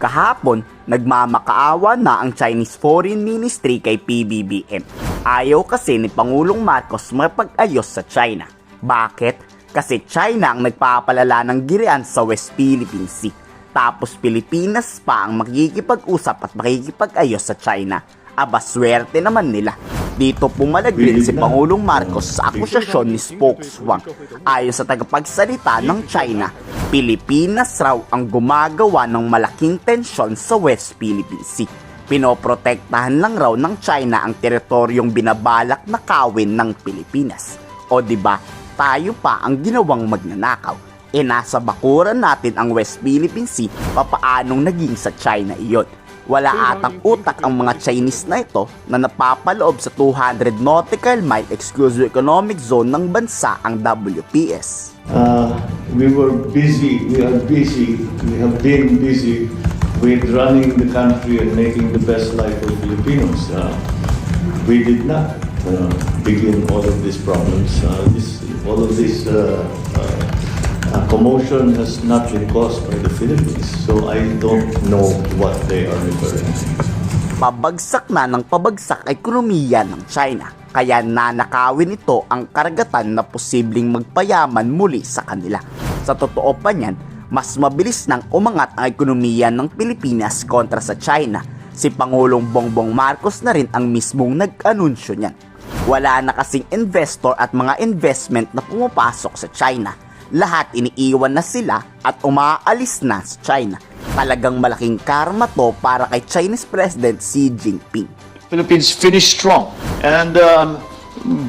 Kahapon, nagmamakaawa na ang Chinese Foreign Ministry kay PBBM. Ayaw kasi ni Pangulong Marcos mapag-ayos sa China. Bakit? Kasi China ang nagpapalala ng girian sa West Philippine Sea. Tapos Pilipinas pa ang makikipag-usap at makikipag-ayos sa China. Aba, swerte naman nila. Dito pumalagrin si Pangulong Marcos sa akusasyon ni Spokeswang. Ayon sa tagapagsalita ng China, Pilipinas raw ang gumagawa ng malaking tensyon sa West Philippine Sea. Pinoprotektahan lang raw ng China ang teritoryong binabalak na kawin ng Pilipinas. O di ba, tayo pa ang ginawang magnanakaw. E nasa bakuran natin ang West Philippine Sea, papaanong naging sa China iyon. Wala atang utak ang mga Chinese na ito na napapaloob sa 200 nautical mile exclusive economic zone ng bansa ang WPS. Uh, we were busy, we are busy, we have been busy with running the country and making the best life of Filipinos. Uh, we did not uh, begin all of these problems. Uh, this, all of this uh, uh, uh, commotion has not been caused by the Philippines, so I don't know what they are referring to. pabagsak na ng pabagsak ekonomiya ng China. Kaya nanakawin ito ang karagatan na posibleng magpayaman muli sa kanila. Sa totoo pa niyan, mas mabilis nang umangat ang ekonomiya ng Pilipinas kontra sa China. Si Pangulong Bongbong Marcos na rin ang mismong nag-anunsyo niyan. Wala na kasing investor at mga investment na pumapasok sa China. Lahat iniiwan na sila at umaalis na sa China. Talagang malaking karma to para kay Chinese President Xi Jinping. Philippines finished strong and um,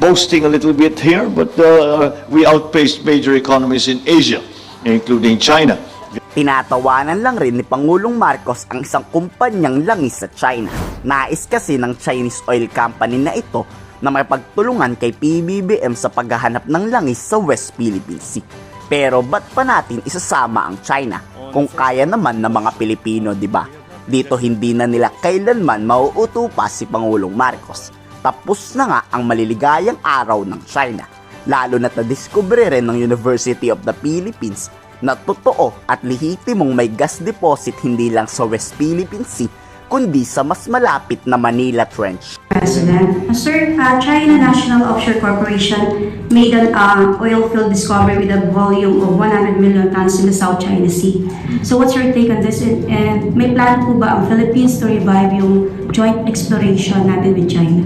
boasting a little bit here, but uh, we outpaced major economies in Asia, including China. Tinatawanan lang rin ni Pangulong Marcos ang isang kumpanyang langis sa China. Nais kasi ng Chinese oil company na ito na may pagtulungan kay PBBM sa paghahanap ng langis sa West Philippine Sea. Pero ba't pa natin isasama ang China kung kaya naman ng mga Pilipino, di ba? Dito hindi na nila kailanman mauuto pa si Pangulong Marcos. Tapos na nga ang maliligayang araw ng China. Lalo na't na-discover rin ng University of the Philippines na totoo at lehitimong may gas deposit hindi lang sa West Philippine Sea kundi sa mas malapit na Manila Trench. President. Sir, uh, China National Offshore Corporation made an uh, oil field discovery with a volume of 100 million tons in the South China Sea. So what's your take on this? And, and may plan po ba ang Philippines to revive yung joint exploration natin with China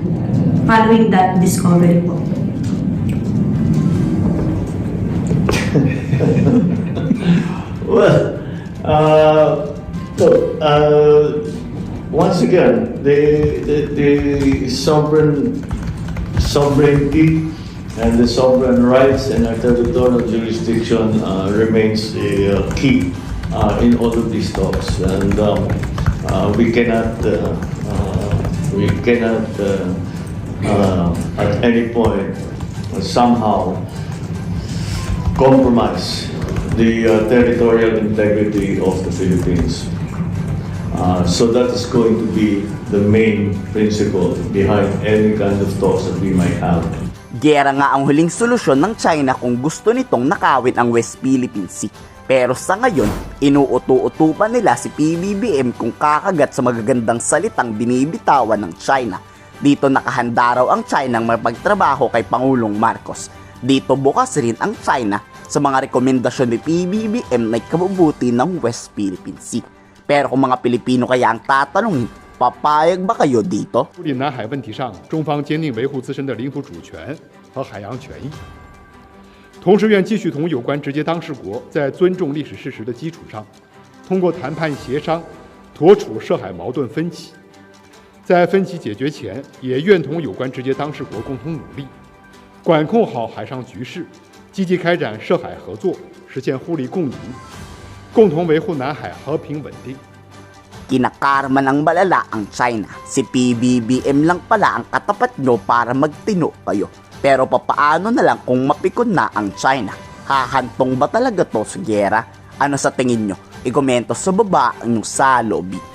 following that discovery po? Well, uh, look, uh, once again, the, the, the sovereign sovereignty and the sovereign rights and our territorial jurisdiction uh, remains a uh, key uh, in all of these talks, and um, uh, we cannot uh, uh, we cannot uh, uh, at any point somehow compromise the uh, territorial integrity of the Philippines. Uh, so that is going to be the main principle behind any kind of talks that we might have. Gera nga ang huling solusyon ng China kung gusto nitong nakawin ang West Philippine Sea. Pero sa ngayon, inuuto-uto pa nila si PBBM kung kakagat sa magagandang salitang binibitawan ng China. Dito nakahanda raw ang China ng mapagtrabaho kay Pangulong Marcos. Dito bukas rin ang China sa mga rekomendasyon ni PBBM na ikabubuti ng West Philippine Sea. Pero kung mga Pilipino kaya ang tatanungin, papayag ba kayo dito? 处理南海问题上，中方坚定维护自身的领土主权和海洋权益，同时愿继续同有关直接当事国在尊重历史事实的基础上，通过谈判协商妥处涉海矛盾分歧。在分歧解决前，也愿同有关直接当事国共同努力，管控好海上局势，积极开展涉海合作，实现互利共赢，共同维护南海和平稳定。 Kinakarma ng malala ang China. Si PBBM lang pala ang katapat nyo para magtino kayo. Pero papaano na lang kung mapikon na ang China? Hahantong ba talaga to sa gera? Ano sa tingin nyo? I-komento sa baba ang inyong salobi.